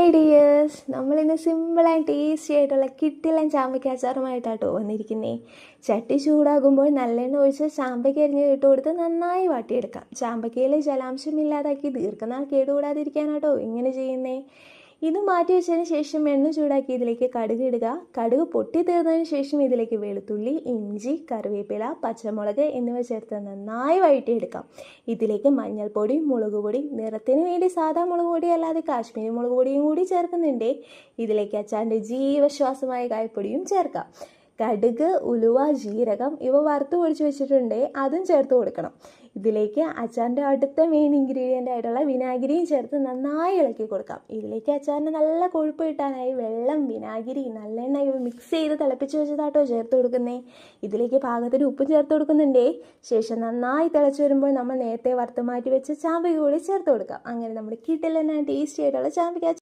ഐഡിയേഴ്സ് നമ്മളിന്ന് and tasty ആയിട്ടുള്ള കിട്ടിലൻ ചാമ്പയ്ക്ക അച്ചാറുമായിട്ടാട്ടോ വന്നിരിക്കുന്നേ. ചട്ടി ചൂടാകുമ്പോൾ നല്ലെണ്ണ ഒഴിച്ച് ചാമ്പയ്ക്ക അരിഞ്ഞ് ഇട്ട് കൊടുത്ത് നന്നായി വാട്ടിയെടുക്കാം. ചാമ്പയ്ക്കയിൽ ജലാംശം ഇല്ലാതാക്കി ദീർഘനാൾ കേടുകൂടാതിരിക്കാനാട്ടോ ഇങ്ങനെ ചെയ്യുന്നേ. ഇത് മാറ്റി വെച്ചതിന് ശേഷം എണ്ണ ചൂടാക്കി ഇതിലേക്ക് കടുക് ഇടുക. കടുക് പൊട്ടി തീർന്നതിന് ശേഷം ഇതിലേക്ക് വെളുത്തുള്ളി ഇഞ്ചി കറിവേപ്പില പച്ചമുളക് എന്നിവ ചേർത്ത് നന്നായി വഴറ്റിയെടുക്കാം. ഇതിലേക്ക് മഞ്ഞൾപ്പൊടി മുളക് പൊടി നിറത്തിന് വേണ്ടി സാധാ മുളക് പൊടി അല്ലാതെ കാശ്മീരി മുളക് പൊടിയും കൂടി ചേർക്കുന്നുണ്ട്. ഇതിലേക്ക് അച്ചാന്റെ ജീവശ്വാസമായ കായപ്പൊടിയും ചേർക്കാം. കടുക് ഉലുവ ജീരകം ഇവ വറുത്ത് പൊടിച്ച് വെച്ചിട്ടുണ്ട്. അതും ചേർത്ത് കൊടുക്കണം. ഇതിലേക്ക് അച്ചാറിന്റെ അടുത്ത മെയിൻ ഇൻഗ്രീഡിയന്റ് ആയിട്ടുള്ള വിനാഗിരിയും ചേർത്ത് നന്നായി ഇളക്കി കൊടുക്കാം. ഇതിലേക്ക് അച്ചാറിന് നല്ല കൊഴുപ്പ് കിട്ടാനായി വെള്ളം വിനാഗിരി നല്ലെണ്ണ ഇവ മിക്സ് ചെയ്ത് തിളപ്പിച്ച് വെച്ചതാട്ടോ ചേർത്ത് കൊടുക്കുന്നേ. ഇതിലേക്ക് പാകത്തിന് ഉപ്പ് ചേർത്ത് കൊടുക്കുന്നുണ്ടേ. ശേഷം നന്നായി തിളച്ച് വരുമ്പോൾ നമ്മൾ നേരത്തെ വറുത്ത് മാറ്റി വെച്ച് ചാമ്പയ്ക്ക് കൂടി ചേർത്ത് കൊടുക്കാം. അങ്ങനെ നമ്മുടെ കിട്ടിലെന്നാ ടേസ്റ്റി ആയിട്ടുള്ള ചാമ്പയ്ക്ക